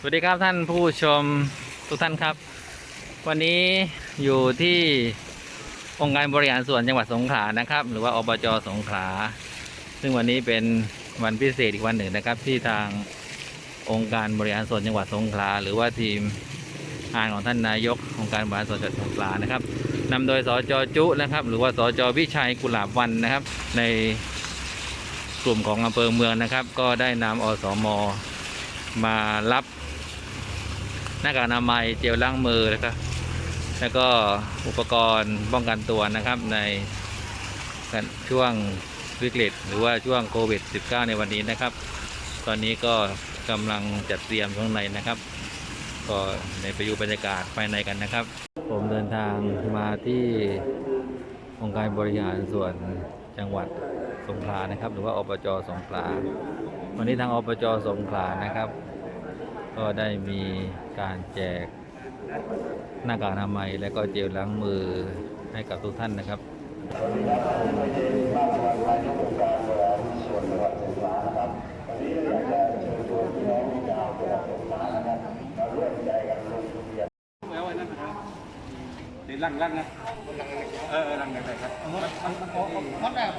สวัสดีครับท่านผู้ชมทุกท่านครับ วันนี้อยู่ที่องค์การบริหารส่วนจังหวัดสงขลานะครับ หรือว่าอบจสงขลาซึ่งวันนี้เป็นวันพิเศษอีกวันหนึ่งนะครับ ที่ทางองค์การบริหารส่วนจังหวัดสงขลาหรือว่าทีมงานของท่านนายกองค์การบริหารส่วนจังหวัดสงขลานะครับนำโดยสจจุนะครับ หรือว่าสจวิชัยกุหลาบวันนะครับ ในกลุ่มของอำเภอเมืองนะครับ ก็ได้นำอสมมารับ หน้ากากอนามัยเจลล้างมือนะครับแล้วก็อุปกรณ์ป้องกันตัวนะครับในช่วงวิกฤตหรือว่าช่วงโควิด -19 ในวันนี้นะครับ ตอนนี้ก็กำลังจัดเตรียมข้างในนะครับ ก็ในไปดูบรรยากาศภายในกันนะครับ ผมเดินทางมาที่องค์การบริหารส่วนจังหวัดสงขลานะครับ หรือว่าอบจสงขลาวันนี้ทางอบจสงขลานะครับ ก็ได้มีการแจกหน้ากากอนามัยและก็เจลล้างมือให้กับทุกท่านนะครับลังลังนะเออเออลังได้ครับมันมันมันมันแบบ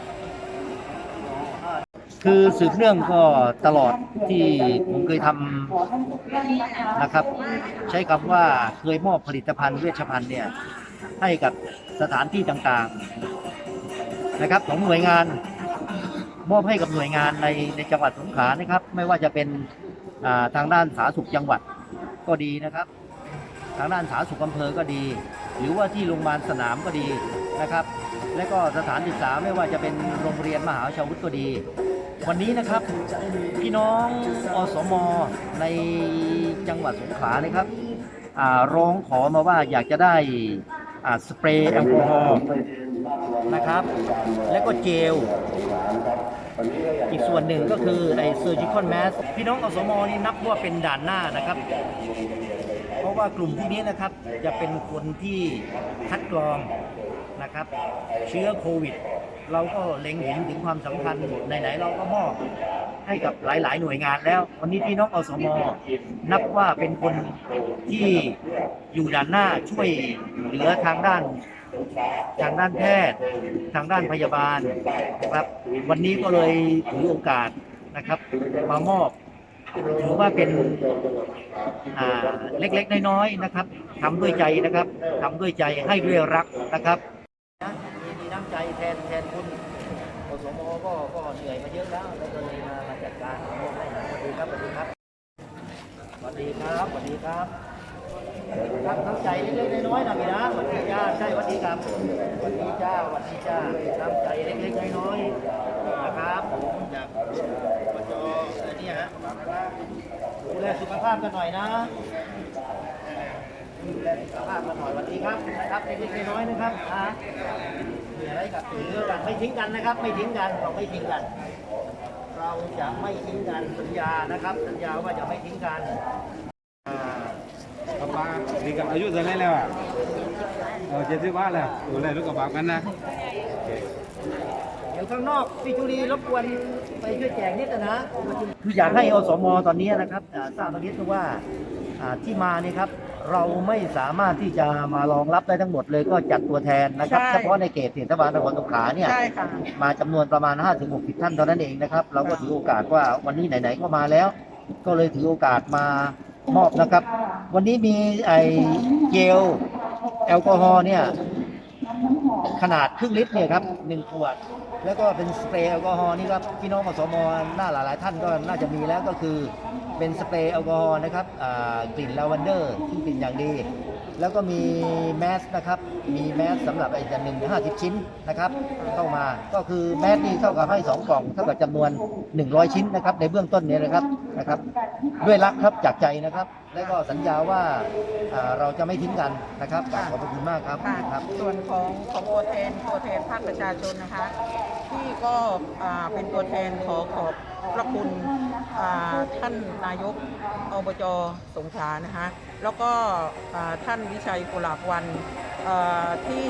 คือสืบเนื่องก็ตลอดที่ผมเคยทำนะครับ ใช้คำว่าเคยมอบผลิตภัณฑ์เวชภัณฑ์เนี่ยให้กับสถานที่ต่างๆนะครับของหน่วยงานมอบให้กับหน่วยงานในในจังหวัดสงขลานะครับ ไม่ว่าจะเป็นาทางด้านสาธารณสุขจังหวัดก็ดีนะครับ ทางด้านสาธารณสุขอำเภอก็ดี หรือว่าที่โรงพยาบาลสนามก็ดีนะครับ และก็สถานศึกษาไม่ว่าจะเป็นโรงเรียนมหาวิทยาลัยก็ดี วันนี้นะครับพี่น้องอสมในจังหวัดสงขลานะครับร้องขอมาว่าอยากจะได้สเปรย์แอลกอฮอล์นะครับ และก็เจล อีกส่วนหนึ่งก็คือใน surgical mask พี่น้องอสมนี่นับว่าเป็นด่านหน้านะครับ เพราะว่ากลุ่มพวกนี้นะครับจะเป็นคนที่คัดกรองนะครับ เชื้อโควิด เราก็เล็งเห็นถึงความสำคัญไหนๆเราก็มอบให้กับหลาย ๆ หน่วยงานแล้ว วันนี้พี่น้องอสมนับว่าเป็นคนที่อยู่ด้านหน้าช่วยเหลือทางด้านทางด้านแพทย์ ทางด้านพยาบาลนะครับ วันนี้ก็เลยถือโอกาสนะครับมามอบถือว่าเป็นเล็กๆน้อยๆนะครับทำด้วยใจนะครับทำด้วยใจให้ด้วยรักนะครับ แทนแทนคุณอสมก็ก็เหนื่อยมาเยอะแล้วแล้วก็เลยมามาจัดการมอบให้หน่อยสวัสดีครับสวัสดีครับสวัสดีครับสวัสดีครับครับน้ำใจเล็กๆน้อยๆนะพี่นะสวัสดีจ้าใช่สวัสดีครับสวัสดีจ้าสวัสดีจ้าน้ำใจเล็กๆน้อยๆนะครับผมจากบจอะไรเนี่ฮะดูแลสุขภาพกันหน่อยนะดูแลสุขภาพกันหน่อยสวัสดีครับนะครับเล็กๆน้อยๆนะครับนะ มีอะไรกับถือกันไม่ทิ้งกันนะครับ ไม่ทิ้งกันเราไม่ทิ้งกัน เราจะไม่ทิ้งกันสัญญานะครับ สัญญาว่าจะไม่ทิ้งกันอ่าป้าป้าดีกับอายุเท่าไหรแล้วอะเออเจ็ดสิบบ้านแล้วดูแลลูกกระบะกันนะเดี๋ยวข้างนอกพี่จุลีรบกวนไปช่วยแจกนิดนะนะคืออยากให้อสมตอนนี้นะครับอ่าทราบตรงนี้คือว่าอ่าที่มานี่ครับ เราไม่สามารถที่จะมารองรับได้ทั้งหมดเลยก็จัดตัวแทนนะครับ ใช่ เฉพาะในเขตเทศบาลนครสงขลาเนี่ย ใช่ค่ะ มาจำนวนประมาณ 5-60 ท่านเท่านั้นเองนะครับ เราก็ถือโอกาสว่าวันนี้ไหนๆก็มาแล้ว ก็เลยถือโอกาสมามอบนะครับ วันนี้มีไอเจลแอลกอฮอล์เนี่ยขนาดครึ่งลิตรเนี่ยครับหนึ่งขวด แล้วก็เป็นสเปรย์แอลกอฮอล์นี่ครับพี่น้องอสมหน้าหลาย ๆ ท่านก็น่าจะมีแล้วก็คือเป็นสเปรย์แอลกอฮอล์นะครับกลิ่นลาเวนเดอร์ซึ่งกลิ่นอย่างดี แล้วก็มีแมสนะครับ มีแมสสำหรับไอ้จะหนึ่งห้าสิบชิ้นนะครับ เข้ามาก็คือแมสนี่เท่ากับให้สองกล่องเท่ากับจำนวน 100 ชิ้นนะครับ ในเบื้องต้นนี้นะครับนะครับ ด้วยรักครับจากใจนะครับ และก็สัญญาว่าอ่าเราจะไม่ทิ้งกันนะครับขอบพระคุณมากครับค่ะครับ ส่วนของของโอแทนตัวแทนภาคประชาชนนะคะ ที่ก็เป็นตัวแทนขอขอบพระคุณท่านนายกอบจสงขลานะคะแล้วก็ท่านวิชัยกุลาบวันที่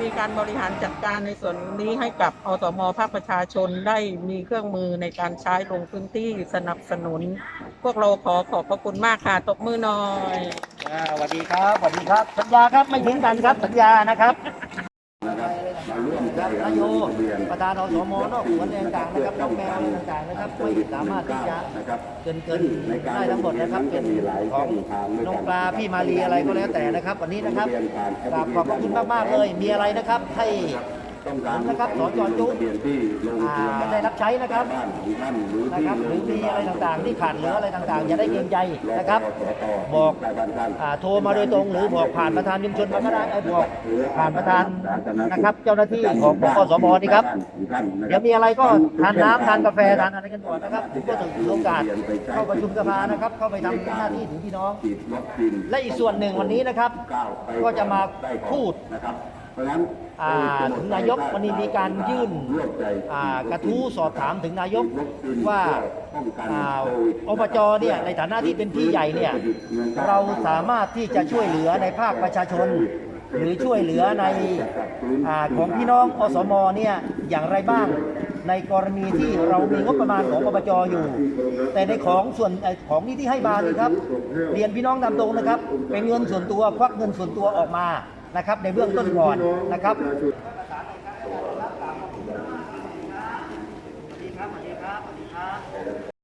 มีการบริหารจัดการในส่วนนี้ให้กับอสมภาคประชาชนได้มีเครื่องมือในการใช้ลงพื้นที่สนับสนุน พวกเราขอขอบพระคุณมากค่ะตบมือหน่อยสวัสดีครับสวัสดีครับ สัญญาครับไม่ทิ้งกันครับสัญญานะครับ ครับนายโยประธานอสมนอกสวนอะไรต่างๆนะครับน้องแมวต่างๆนะครับไม่สามารถที่จะเกินเกินได้ทั้งหมดนะครับเป็นของน้องปลาพี่มาลีอะไรก็แล้วแต่นะครับ วันนี้นะครับกราบขอบพระคุณมากๆเลยมีอะไรนะครับให้ ผมนะครับสอนจอจุอ่าได้รับใช้นะครับนะครับหรือมีอะไรต่างๆ ที่ขาดเหลืออะไรต่างๆอย่าได้เกรงใจนะครับ บอกอ่าโทรมาโดยตรงหรือบอกผ่านประธานชุมชนมาก็ได้ไอ้บอกผ่านประธานนะครับเจ้าหน้าที่ของบกสมนี่ครับเดี๋ยวมีอะไรก็ทานน้ำทานกาแฟทานอะไรกันก่อนนะครับผมก็ถือโอกาสเข้าประชุมสภานะครับ เข้าไปทำหน้าที่ถึงพี่น้อง และอีกส่วนหนึ่งวันนี้นะครับ ก็จะมาพูด อ่าถึงนายกวันนี้มีการยื่นอ่ากระทู้สอบถามถึงนายกว่าอ่าอบจเนี่ยในฐานะที่เป็นพี่ใหญ่เนี่ยเราสามารถที่จะช่วยเหลือในภาคประชาชน หรือช่วยเหลือในอาของพี่น้องอสมเนี่ยอย่างไรบ้างในกรณีที่เรามีงบประมาณของอบจอยู่ แต่ในของส่วนไอ้ของนี้ที่ให้มานี่ครับ เรียนพี่น้องตามตรงนะครับ เป็นเงินส่วนตัวควักเงินส่วนตัวออกมา นะครับในเบื้องต้นก่อนนะครับ